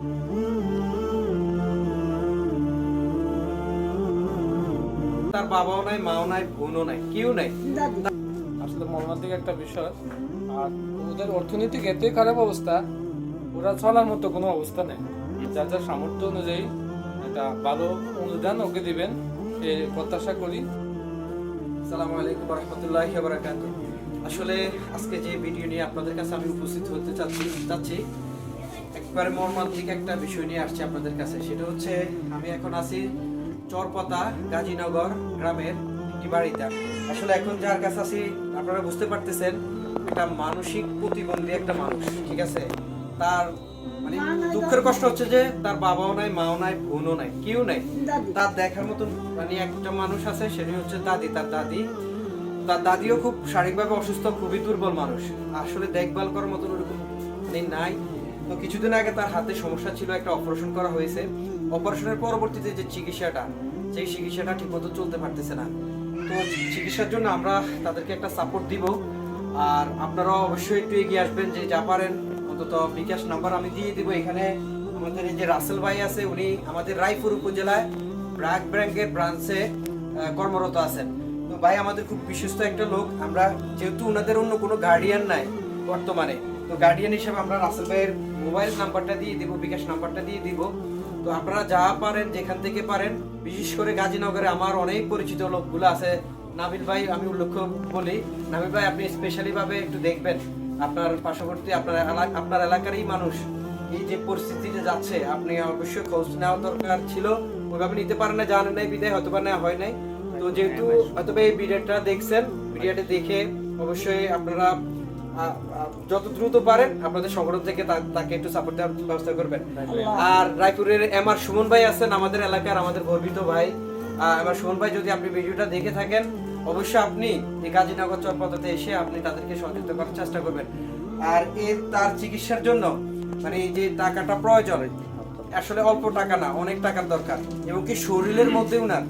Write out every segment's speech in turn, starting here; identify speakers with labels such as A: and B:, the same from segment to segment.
A: তার বাবাও নাই মাও নাই বোনও নাই কেউ নাই।
B: আসলে মর্মান্তিক একটা বিষয়। আর ওদের অর্থনৈতিক এতই খারাপ অবস্থা ওরা চলার মতো কোনো অবস্থা নেই। যার যার সামর্থ্য অনুযায়ী একটা ভালো অনুদান ওকে দিবেন এই প্রত্যাশা করি।
A: আসসালামু আলাইকুম রহমতুল্লাহি আসলে আজকে যে ভিডিও নিয়ে আপনাদের কাছে আমি উপস্থিত হতে চাচ্ছি চাচ্ছি একবারে মর্মান্তিক একটা বিষয় নিয়ে আসছি আপনাদের কাছে। সেটা হচ্ছে আমি এখন আছি চরপতা গাজীনগর গ্রামের একটি বাড়িতে। আসলে এখন যার কাছে আছি আপনারা বুঝতে পারতেছেন একটা মানসিক প্রতিবন্ধী একটা মানুষ ঠিক আছে? তার মানে দুঃখের কষ্ট হচ্ছে যে তার বাবাও নাই মাও নাই বোনও নাই কেউ নাই। তার দেখার মতন মানে একটা মানুষ আছে সেটি হচ্ছে দাদি। তার দাদি তার দাদিও খুব শারীরিকভাবে অসুস্থ খুবই দুর্বল মানুষ। আসলে দেখভাল করার মতন ওরকম মানে নাই। তো কিছুদিন আগে তার হাতে সমস্যা ছিল, একটা অপারেশন করা হয়েছে। অপারেশনের পরবর্তীতে যে চিকিৎসাটা, সেই চিকিৎসাটা ঠিকমতো চলতে পারতেছে না। তো চিকিৎসার জন্য আমরা তাদেরকে একটা সাপোর্ট দিব। আর আপনারাও অবশ্যই একটু এগিয়ে আসবেন যে যা পারেন। অন্তত বিকাশ নাম্বার আমি দিয়ে দিব এখানে। আমাদের এই যে রাসেল ভাই আছে, উনি আমাদের রায়পুর উপজেলায় ব্র্যাক ব্যাংকের ব্রাঞ্চে কর্মরত আছেন। তো ভাই আমাদের খুব বিশ্বস্ত একটা লোক। আমরা যেহেতু ওনাদের অন্য কোনো গার্ডিয়ান নাই বর্তমানে। তো গার্ডিয়ান হিসেবে আমরা রাসেল ভাইয়ের মোবাইল নাম্বারটা দিয়ে দিব, বিকাশ নাম্বারটা দিয়ে দিব। তো আপনারা যা পারেন, যেখান থেকে পারেন, বিশেষ করে গাজীনগরে আমার অনেক পরিচিত লোকগুলো আছে। নাবিল ভাই, আমি উল্লেখ বলি, নাবিল ভাই, আপনি স্পেশালি ভাবে একটু দেখবেন। আপনার পার্শ্ববর্তী, আপনার আপনার এলাকারই মানুষ। এই যে পরিস্থিতিতে যাচ্ছে, আপনি অবশ্যই খোঁজ নেওয়া দরকার ছিল। ওইভাবে নিতে পারেন না, জানেন নাই, বিদায় হয়তো বা হয় নাই। তো যেহেতু হয়তো এই ভিডিওটা দেখছেন, ভিডিওটা দেখে অবশ্যই আপনারা যত দ্রুত পারেন আপনাদের সংগঠন থেকে তাকে একটু সাপোর্ট দেওয়ার ব্যবস্থা করবেন। আর রায়পুরের এম আর সুমন ভাই আছেন আমাদের এলাকার আমাদের গর্বিত ভাই। আর সুমন ভাই যদি আপনি ভিডিওটা দেখে থাকেন অবশ্যই আপনি এই গাজীনগর চরপদাতে এসে আপনি তাদেরকে সহযোগিতা করার চেষ্টা করবেন। আর এর তার চিকিৎসার জন্য মানে এই যে টাকাটা প্রয়োজন আসলে অল্প টাকা না অনেক টাকার দরকার। এবং কি শরীরের মধ্যে উনার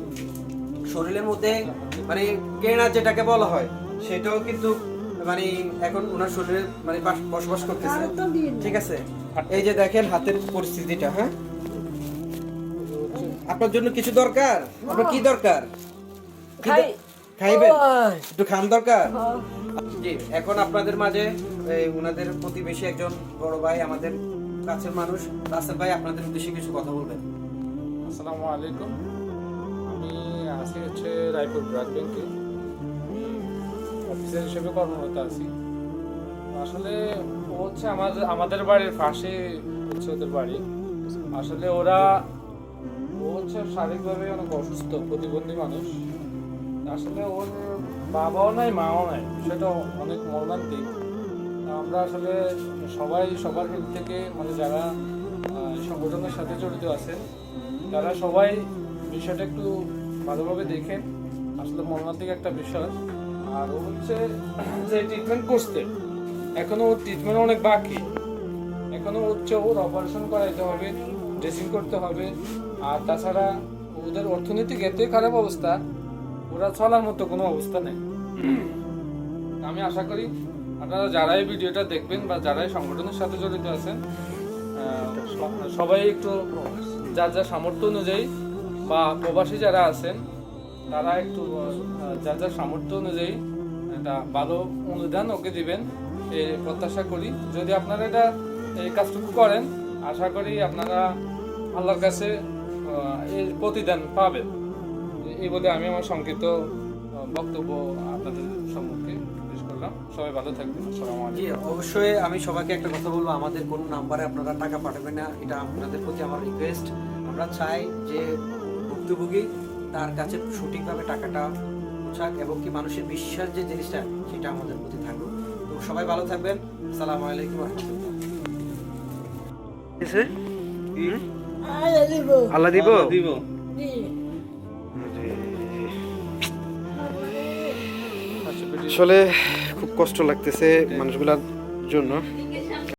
A: শরীরের মধ্যে মানে কেনা যেটাকে বলা হয় সেটাও কিন্তু মানে এখন ওনার শরীরে মানে বাস- বসবাস করতেছে। ঠিক আছে? এই যে দেখেন হাতের পরিস্থিতিটা হ্যাঁ? আপনার জন্য কিছু দরকার? আপনার কি দরকার? খাইবেন? একটু খান দরকার? জি এখন আপনাদের মাঝে এই, উনাদের প্রতিবেশী একজন বড় ভাই আমাদের কাছের মানুষ রাসেল ভাই আপনাদের উদ্দেশ্যে কিছু কথা বলবেন।
B: আসসালামু আলাইকুম। আমি আছি হচ্ছে রায়পুর ব্রাক ব্যাংকে। অফিসার হিসেবে কর্মরত আছি আসলে হচ্ছে আমাদের আমাদের বাড়ির পাশে হচ্ছে ওদের বাড়ি। আসলে ওরা হচ্ছে শারীরিকভাবে অনেক অসুস্থ, প্রতিবন্ধী মানুষ। আসলে ওর বাবাও নাই, মাও নাই সেটা অনেক মর্মান্তিক। আমরা আসলে সবাই, সবার দিক থেকে মানে যারা সংগঠনের সাথে জড়িত আছেন, তারা সবাই বিষয়টা একটু ভালোভাবে দেখেন। আসলে মর্মান্তিক একটা বিষয়। আর ও হচ্ছে যে ট্রিটমেন্ট করতে এখনও ওর ট্রিটমেন্ট অনেক বাকি। এখনও হচ্ছে ওর অপারেশন করাইতে হবে ড্রেসিং করতে হবে। আর তাছাড়া ওদের অর্থনৈতিক এতই খারাপ অবস্থা ওরা চলার মতো কোনো অবস্থা নেই। আমি আশা করি আপনারা যারাই ভিডিওটা দেখবেন বা যারাই সংগঠনের সাথে জড়িত আছেন সবাই একটু যার যার সামর্থ্য অনুযায়ী বা প্রবাসী যারা আছেন তারা একটু যার যার সামর্থ্য অনুযায়ী একটা ভালো অনুদান ওকে দিবেন এই প্রত্যাশা করি। যদি আপনারা এটা, এই কাজটুকু করেন, আশা করি আপনারা আল্লাহর কাছে এর প্রতিদান পাবেন। এই বলে আমি আমার সংক্ষিপ্ত বক্তব্য আপনাদের সম্মুখে সবাই ভালো থাকবেন।
A: জি, অবশ্যই আমি সবাইকে একটা কথা বলব। আমাদের কোন নাম্বারে আপনারা টাকা পাঠাবেন না। এটা আপনাদের প্রতি আমার রিকোয়েস্ট আমরা চাই যে ভুক্তভোগী তার কাছে সঠিকভাবে টাকাটা পৌঁছাক এবং কি মানুষের বিশ্বাস যে জিনিসটা সেটা আমাদের প্রতি থাকুক। তো সবাই ভালো থাকবেন। সালাম আলাইকুম রহমতুল্লাহ। আল্লাহ দিব? দিব। আসলে খুব কষ্ট লাগতেছে মানুষগুলোর জন্য।